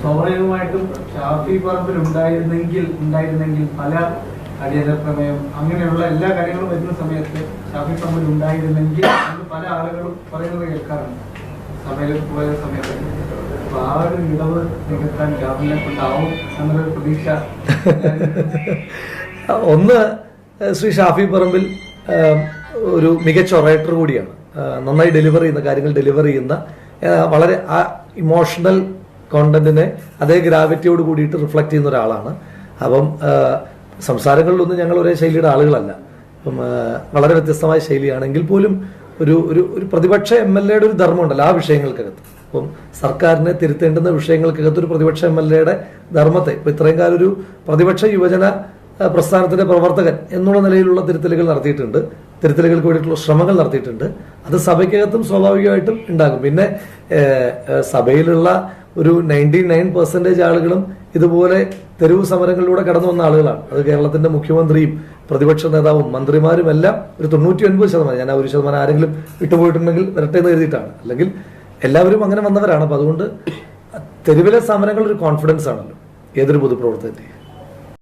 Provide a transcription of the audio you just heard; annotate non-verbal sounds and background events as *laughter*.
സ്വാഭാവികമായിട്ടും ഷാഫി പറമ്പിൽ ഉണ്ടായിരുന്നെങ്കിൽ ഉണ്ടായിരുന്നെങ്കിൽ പല അടിയന്തര പ്രമേയം അങ്ങനെയുള്ള എല്ലാ കാര്യങ്ങളും വരുന്ന സമയത്ത് ഷാഫി പറമ്പിൽ ഉണ്ടായിരുന്നെങ്കിൽ അന്ന് പല ആളുകളും പറയുന്നത് കേൾക്കാറുണ്ട്. സഭയിൽ പോയ സമയത്ത് അപ്പൊ ആ ഒരു ഇടവ് നികത്താൻ രാഹുലിനെ കൊണ്ടാവും എന്നൊരു പ്രതീക്ഷ *laughs* ഒന്ന് ശ്രീ ഷാഫി പറമ്പിൽ ഒരു മികച്ച ഒറേറ്റർ കൂടിയാണ്. നന്നായി ഡെലിവർ ചെയ്യുന്ന കാര്യങ്ങൾ ഡെലിവർ ചെയ്യുന്ന വളരെ ആ ഇമോഷണൽ കോണ്ടന്റിനെ അതേ ഗ്രാവിറ്റിയോട് കൂടിയിട്ട് റിഫ്ലക്ട് ചെയ്യുന്ന ഒരാളാണ്. അപ്പം സംസാരങ്ങളിലൊന്നും ഞങ്ങൾ ഒരേ ശൈലിയുടെ ആളുകളല്ല. അപ്പം വളരെ വ്യത്യസ്തമായ ശൈലിയാണെങ്കിൽ പോലും ഒരു ഒരു ഒരു പ്രതിപക്ഷ എം എൽ എയുടെ ഒരു ധർമ്മമുണ്ടല്ലോ ആ വിഷയങ്ങൾക്കകത്ത്. അപ്പം സർക്കാരിനെ തിരുത്തേണ്ടുന്ന വിഷയങ്ങൾക്കകത്ത് ഒരു പ്രതിപക്ഷ എം എൽ എയുടെ ധർമ്മത്തെ ഇപ്പം ഇത്രയും കാലം ഒരു പ്രതിപക്ഷ യുവജന പ്രസ്ഥാനത്തിന്റെ പ്രവർത്തകൻ എന്നുള്ള നിലയിലുള്ള തിരുത്തലുകൾ നടത്തിയിട്ടുണ്ട്. തിരുത്തലുകൾക്ക് വേണ്ടിയിട്ടുള്ള ശ്രമങ്ങൾ നടത്തിയിട്ടുണ്ട്. അത് സഭയ്ക്കകത്തും സ്വാഭാവികമായിട്ടും ഉണ്ടാകും. പിന്നെ സഭയിലുള്ള ഒരു നയന്റി നയൻ പെർസെന്റേജ് ആളുകളും ഇതുപോലെ തെരുവ് സമരങ്ങളിലൂടെ കടന്നു വന്ന ആളുകളാണ്. അത് കേരളത്തിന്റെ മുഖ്യമന്ത്രിയും പ്രതിപക്ഷ നേതാവും മന്ത്രിമാരും എല്ലാം ഒരു തൊണ്ണൂറ്റി ഒൻപത് ശതമാനം ഞാൻ ഒരു ശതമാനം ആരെങ്കിലും വിട്ടുപോയിട്ടുണ്ടെങ്കിൽ വരട്ടെ എന്ന് എഴുതിയിട്ടാണ് അല്ലെങ്കിൽ എല്ലാവരും അങ്ങനെ വന്നവരാണ്. അപ്പൊ അതുകൊണ്ട് തെരുവിലെ സമരങ്ങൾ ഒരു കോൺഫിഡൻസ് ആണല്ലോ. ഏതൊരു പൊതുപ്രവർത്തകന്റെ